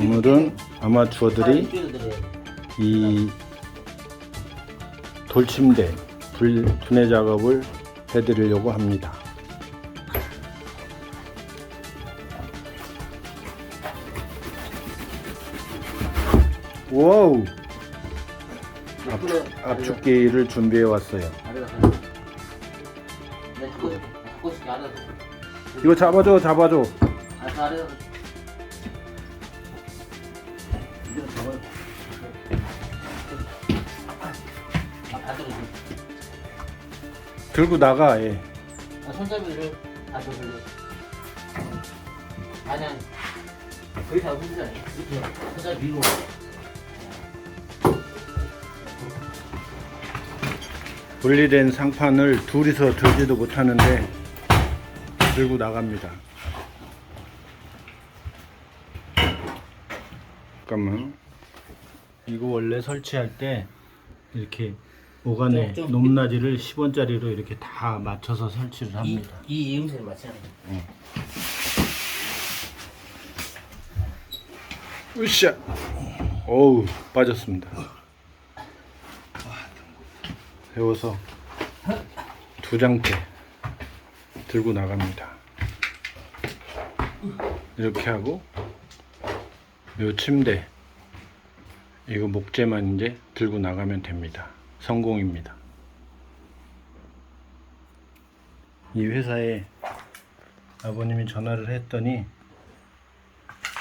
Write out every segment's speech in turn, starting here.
오늘은 아마추어들이 이 돌침대 불, 분해 작업을 해드리려고 합니다. 와우! 압축, 압축기를 준비해 왔어요. 이거 잡아줘, 잡아줘. 들고 나가, 예. 손잡이를 다시 돌려. 아니 아니. 거의 다 흔들잖아. 이렇게 손잡이 위로. 분리된 상판을 둘이서 들지도 못하는데 들고 나갑니다. 잠깐만. 이거 원래 설치할 때 이렇게 오간에 좀- 좀- 높낮이를 10원짜리로 이렇게 다 맞춰서 설치를 이, 합니다. 이 이음새를 맞춰야 돼. 으쌰! 어우, 빠졌습니다. 세워서 두 장대 들고 나갑니다. 이렇게 하고 요 침대 이거 목재만 이제 들고 나가면 됩니다. 성공입니다. 이 회사에 아버님이 전화를 했더니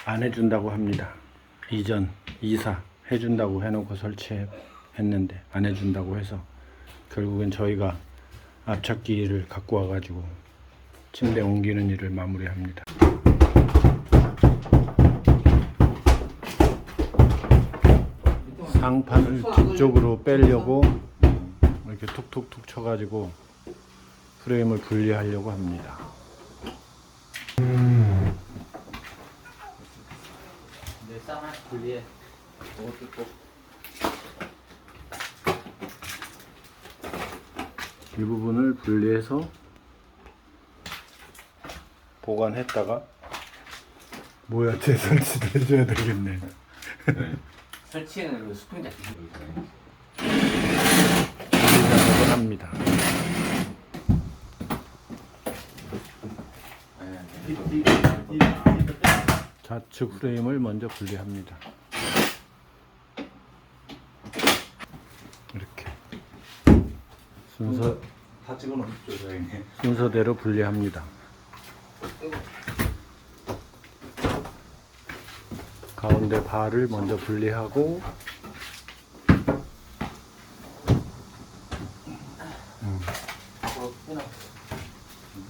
안 해준다고 합니다. 이전 이사 해준다고 해놓고 설치했는데 안 해준다고 해서 결국엔 저희가 앞찾기를 갖고 와가지고 침대 옮기는 일을 마무리합니다. 상판을 뒤쪽으로 빼려고 이렇게 툭툭툭 쳐가지고 프레임을 분리하려고 합니다. 내쌍 하나씩 분리해. 이것도 꼭. 이 부분을 분리해서 보관했다가 뭐야 재설치도 해줘야 되겠네 설치에는 그 스프링. 분리 작업을 합니다 좌측 프레임을 먼저 분리합니다 이렇게 순서 다 찍어놓으십시오, 사장님. 순서대로 분리합니다 가운데 발을 먼저 분리하고 끊어.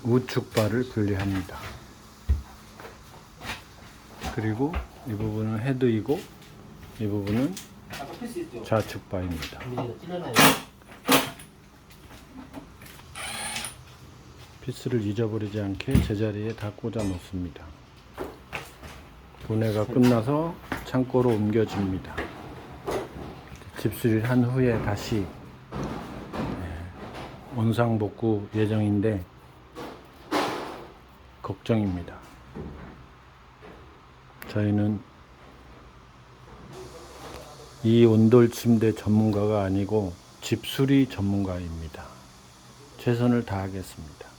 우측 발을 분리합니다. 그리고 이 부분은 헤드이고 이 부분은? 좌측 찔러놔야 피스를 잊어버리지 않게 제자리에 다 꽂아 놓습니다. 분해가 끝나서 창고로 옮겨집니다. 집수리를 한 후에 다시 네, 원상 복구 예정인데 걱정입니다. 저희는 이 온돌 침대 전문가가 아니고 집수리 전문가입니다. 최선을 다하겠습니다.